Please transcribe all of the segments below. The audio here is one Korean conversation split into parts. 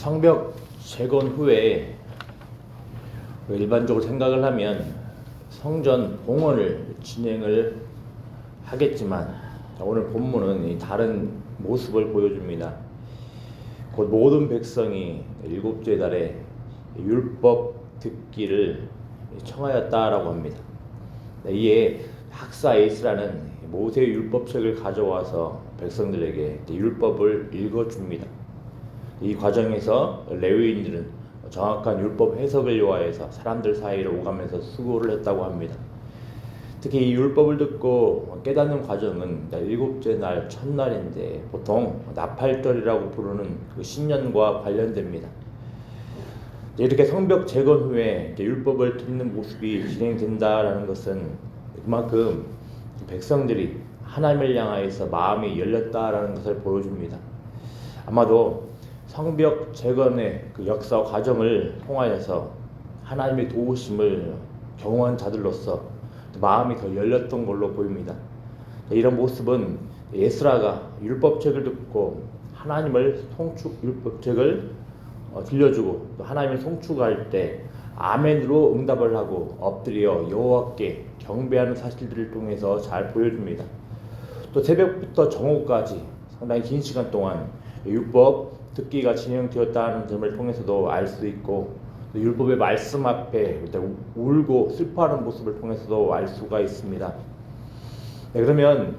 성벽 재건 후에 일반적으로 생각을 하면 성전 봉헌을 진행을 하겠지만 오늘 본문은 이 다른 모습을 보여줍니다. 곧 모든 백성이 일곱째 달에 율법 듣기를 청하였다라고 합니다. 네, 이에 학사 에이스라는 모세 율법책을 가져와서 백성들에게 율법을 읽어줍니다. 이 과정에서 레위인들은 정확한 율법 해석을 요하여서 사람들 사이를 오가면서 수고를 했다고 합니다. 특히 이 율법을 듣고 깨닫는 과정은 일곱째 날 첫날인데 보통 나팔절이라고 부르는 그 신년과 관련됩니다. 이렇게 성벽 재건 후에 율법을 듣는 모습이 진행된다라는 것은 그만큼 백성들이 하나님을 향하여서 마음이 열렸다라는 것을 보여줍니다. 아마도 성벽 재건의 그 역사 과정을 통하여서 하나님의 도우심을 경험한 자들로서 마음이 더 열렸던 걸로 보입니다. 이런 모습은 예스라가 율법책을 듣고 하나님을 송축 율법책을 어, 들려주고 또 하나님을 송축할 때 아멘으로 응답을 하고 엎드려 여호와께 경배하는 사실들을 통해서 잘 보여줍니다. 또 새벽부터 정오까지 상당히 긴 시간 동안 율법 듣기가 진행되었다는 점을 통해서도 알 수 있고 율법의 말씀 앞에 울고 슬퍼하는 모습을 통해서도 알 수가 있습니다. 네, 그러면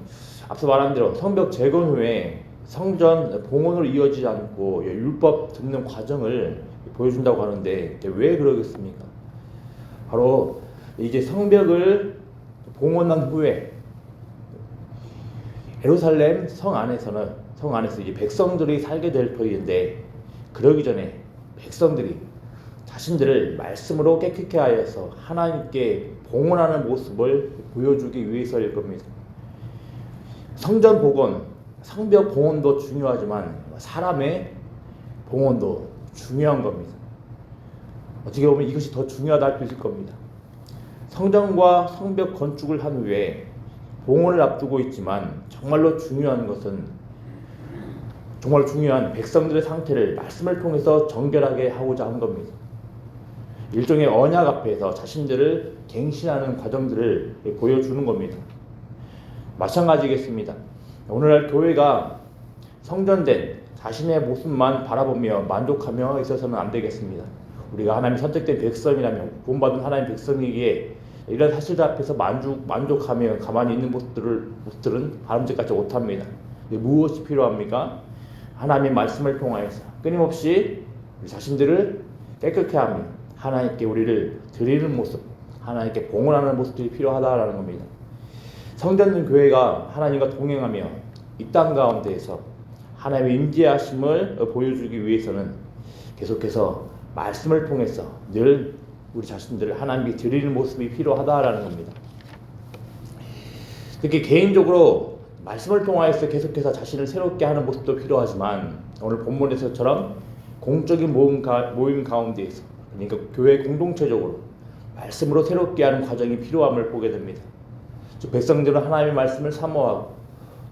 앞서 말한 대로 성벽 재건 후에 성전 봉헌으로 이어지지 않고 율법 듣는 과정을 보여준다고 하는데 왜 그러겠습니까? 바로 이제 성벽을 봉헌한 후에 예루살렘 성 안에서는 성 안에서 이제 백성들이 살게 될 터인데 그러기 전에 백성들이 자신들을 말씀으로 깨끗게 하여서 하나님께 봉헌하는 모습을 보여주기 위해서일 겁니다. 성전 복원, 성벽 봉헌도 중요하지만 사람의 봉헌도 중요한 겁니다. 어떻게 보면 이것이 더 중요하다 할 수 있을 겁니다. 성전과 성벽 건축을 한 후에 봉헌을 앞두고 있지만 정말로 중요한 것은 정말 중요한 백성들의 상태를 말씀을 통해서 정결하게 하고자 한 겁니다. 일종의 언약 앞에서 자신들을 갱신하는 과정들을 보여주는 겁니다. 마찬가지겠습니다. 오늘날 교회가 성전된 자신의 모습만 바라보며 만족하며 있어서는 안 되겠습니다. 우리가 하나님 선택된 백성이라면 본받은 하나님 백성이기에 이런 사실들 앞에서 만족, 만족하며 가만히 있는 모습들을, 모습들은 바람직하지 못합니다. 무엇이 필요합니까? 하나님의 말씀을 통하여서 끊임없이 우리 자신들을 깨끗게 하며 하나님께 우리를 드리는 모습, 하나님께 봉헌하는 모습들이 필요하다라는 겁니다. 성전된 교회가 하나님과 동행하며 이 땅 가운데에서 하나님의 임재하심을 보여주기 위해서는 계속해서 말씀을 통해서 늘 우리 자신들을 하나님께 드리는 모습이 필요하다라는 겁니다. 특히 개인적으로 말씀을 통하여서 계속해서 자신을 새롭게 하는 모습도 필요하지만 오늘 본문에서처럼 공적인 모임, 가, 모임 가운데에서 그러니까 교회 공동체적으로 말씀으로 새롭게 하는 과정이 필요함을 보게 됩니다. 백성들은 하나님의 말씀을 사모하고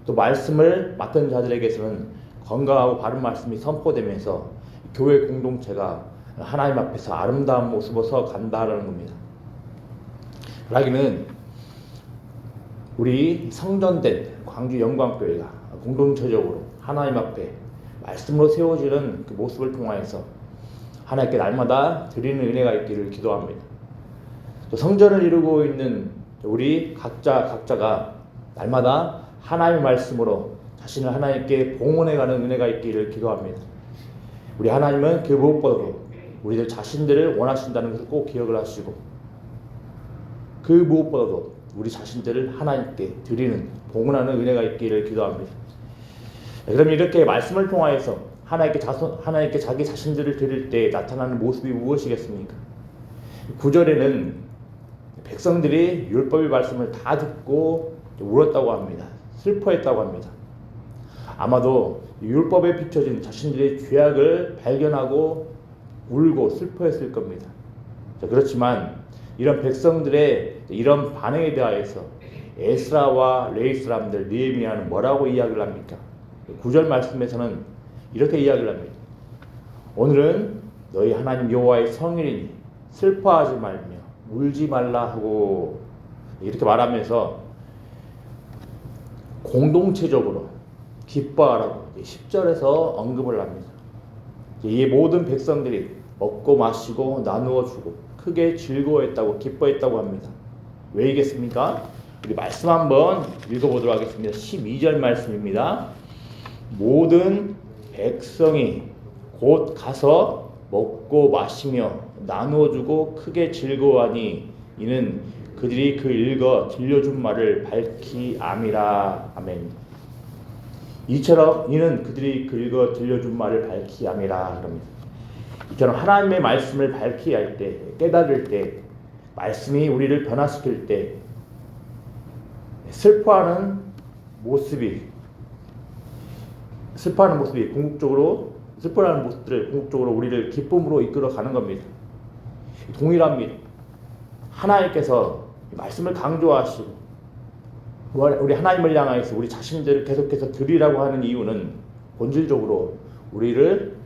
또 말씀을 맡은 자들에게서는 건강하고 바른 말씀이 선포되면서 교회 공동체가 하나님 앞에서 아름다운 모습으로 서 간다라는 겁니다. 라기는 우리 성전된 광주 영광교회가 공동체적으로 하나님 앞에 말씀으로 세워지는 그 모습을 통하여서 하나님께 날마다 드리는 은혜가 있기를 기도합니다. 또 성전을 이루고 있는 우리 각자 각자가 날마다 하나님의 말씀으로 자신을 하나님께 봉헌해가는 은혜가 있기를 기도합니다. 우리 하나님은 그 무엇보다도 우리들 자신들을 원하신다는 것을 꼭 기억을 하시고 그 무엇보다도 우리 자신들을 하나님께 드리는 봉헌하는 은혜가 있기를 기도합니다. 그럼 이렇게 말씀을 통하여서 하나님께 자손 하나님께 자기 자신들을 드릴 때 나타나는 모습이 무엇이겠습니까? 구절에는 백성들이 율법의 말씀을 다 듣고 울었다고 합니다. 슬퍼했다고 합니다. 아마도 율법에 비춰진 자신들의 죄악을 발견하고 울고 슬퍼했을 겁니다. 그렇지만 이런 백성들의 이런 반응에 대하여서 에스라와 레이 사람들 느헤미야는 뭐라고 이야기를 합니까? 구절 말씀에서는 이렇게 이야기를 합니다. 오늘은 너희 하나님 여호와의 성일이니 슬퍼하지 말며 울지 말라 하고 이렇게 말하면서 공동체적으로 기뻐하라고 10절에서 언급을 합니다. 이 모든 백성들이 먹고 마시고 나누어 주고 크게 즐거워했다고 기뻐했다고 합니다. 왜 이겠습니까? 우리 말씀 한번 읽어보도록 하겠습니다. 12절 말씀입니다. 모든 백성이 곧 가서 먹고 마시며 나누어 주고 크게 즐거워하니 이는 그들이 그 읽어 들려준 말을 밝히 암이라 아멘. 이처럼 이는 그들이 그 읽어 들려준 말을 밝히 암이라. 이처럼 하나님의 말씀을 밝히 할 때, 깨달을 때, 말씀이 우리를 변화시킬 때, 슬퍼하는 모습이, 슬퍼하는 모습이 궁극적으로, 슬퍼하는 모습들을 궁극적으로 우리를 기쁨으로 이끌어 가는 겁니다. 동일합니다. 하나님께서 말씀을 강조하시고, 우리 하나님을 향하여서 우리 자신들을 계속해서 드리라고 하는 이유는 본질적으로 우리를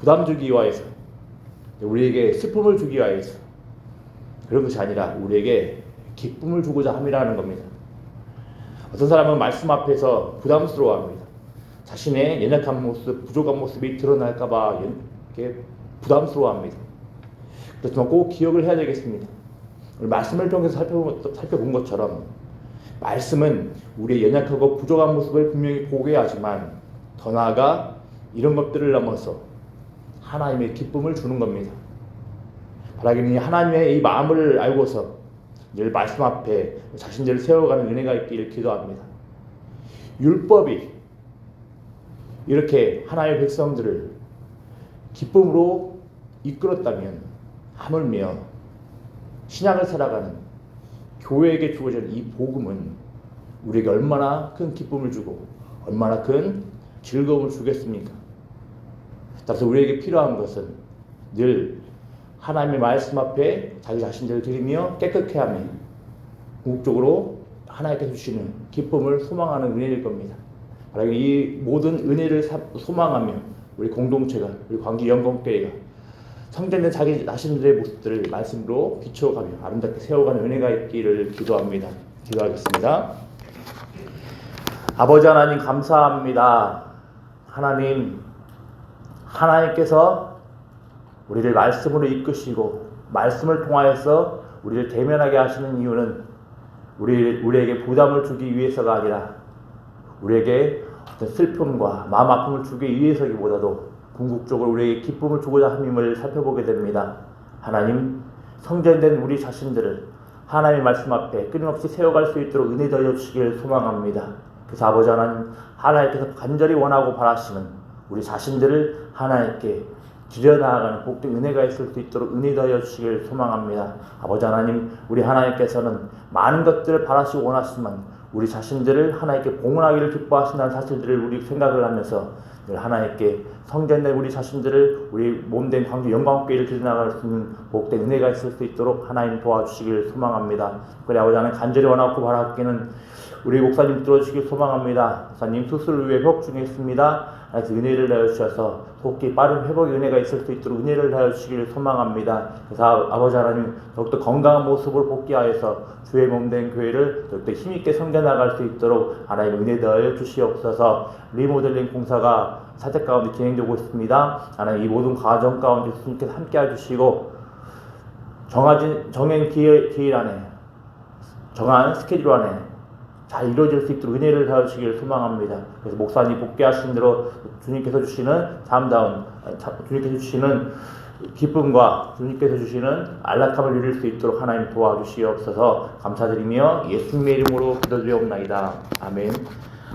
부담 주기 위하여서 우리에게 슬픔을 주기 위하여서 그런 것이 아니라 우리에게 기쁨을 주고자 함이라는 겁니다. 어떤 사람은 말씀 앞에서 부담스러워합니다. 자신의 연약한 모습, 부족한 모습이 드러날까봐 부담스러워합니다. 그렇지만 꼭 기억을 해야 되겠습니다. 말씀을 통해서 살펴본, 살펴본 것처럼 말씀은 우리의 연약하고 부족한 모습을 분명히 보게 하지만 더 나아가 이런 것들을 넘어서 하나님의 기쁨을 주는 겁니다. 바라기는 하나님의 이 마음을 알고서 늘 말씀 앞에 자신들을 세워가는 은혜가 있기를 기도합니다. 율법이 이렇게 하나님의 백성들을 기쁨으로 이끌었다면 하물며 신약을 살아가는 교회에게 주어진 이 복음은 우리에게 얼마나 큰 기쁨을 주고 얼마나 큰 즐거움을 주겠습니까? 따라서 우리에게 필요한 것은 늘 하나님의 말씀 앞에 자기 자신들을 드리며 깨끗해 하며 궁극적으로 하나님께서 주시는 기쁨을 소망하는 은혜일 겁니다. 바로 이 모든 은혜를 소망하며 우리 공동체가 우리 광주 영광교회가 성전된 자기 자신들의 모습들을 말씀으로 비춰가며 아름답게 세워가는 은혜가 있기를 기도합니다. 기도하겠습니다. 아버지 하나님 감사합니다. 하나님 하나님께서 우리를 말씀으로 이끄시고 말씀을 통하여서 우리를 대면하게 하시는 이유는 우리 우리에게 부담을 주기 위해서가 아니라 우리에게 어떤 슬픔과 마음 아픔을 주기 위해서기보다도 궁극적으로 우리에게 기쁨을 주고자 함임을 살펴보게 됩니다. 하나님 성전된 우리 자신들을 하나님의 말씀 앞에 끊임없이 세워갈 수 있도록 은혜 더여 주시기를 소망합니다. 그래서 아버지 하나님 하나님께서 간절히 원하고 바라시는 우리 자신들을 하나님께 줄여나가는 복된 은혜가 있을 수 있도록 은혜 더여 주시기를 소망합니다. 아버지 하나님, 우리 하나님께서는 많은 것들을 바라시고 원하시지만 우리 자신들을 하나님께 봉헌하기를 기뻐하신다는 사실들을 우리 생각을 하면서 늘 하나님께 성전된 우리 자신들을 우리 몸된 광주 영광교회를 드려나갈 수 있는 복된 은혜가 있을 수 있도록 하나님 도와주시기를 소망합니다. 그래 아버지 하나님 간절히 원하고 바라기는 우리 목사님 들어주시길 소망합니다. 목사님 수술을 위해 회복 중에 있습니다. 하나님 은혜를 내어주셔서 속기 빠른 회복의 은혜가 있을 수 있도록 은혜를 내어주시기를 소망합니다. 그래서 아버지 하나님 더욱더 건강한 모습으로 복귀하여서 주의 몸 된 교회를 더욱더 힘있게 성장나갈 수 있도록 하나님 은혜 내어주시옵소서 리모델링 공사가 사택 가운데 진행되고 있습니다. 하나님 이 모든 과정 가운데 주님께서 함께 해주시고 정해진 정행 기일, 기일 안에 정한 스케줄 안에 잘 이루어질 수 있도록 은혜를 다주시기를 소망합니다. 그래서 목사님 복귀하신 대로 주님께서 주시는 참다운 주님께서 주시는 기쁨과 주님께서 주시는 안락함을 누릴 수 있도록 하나님 도와주시옵소서 감사드리며 예수님의 이름으로 기도드리옵나이다. 아멘.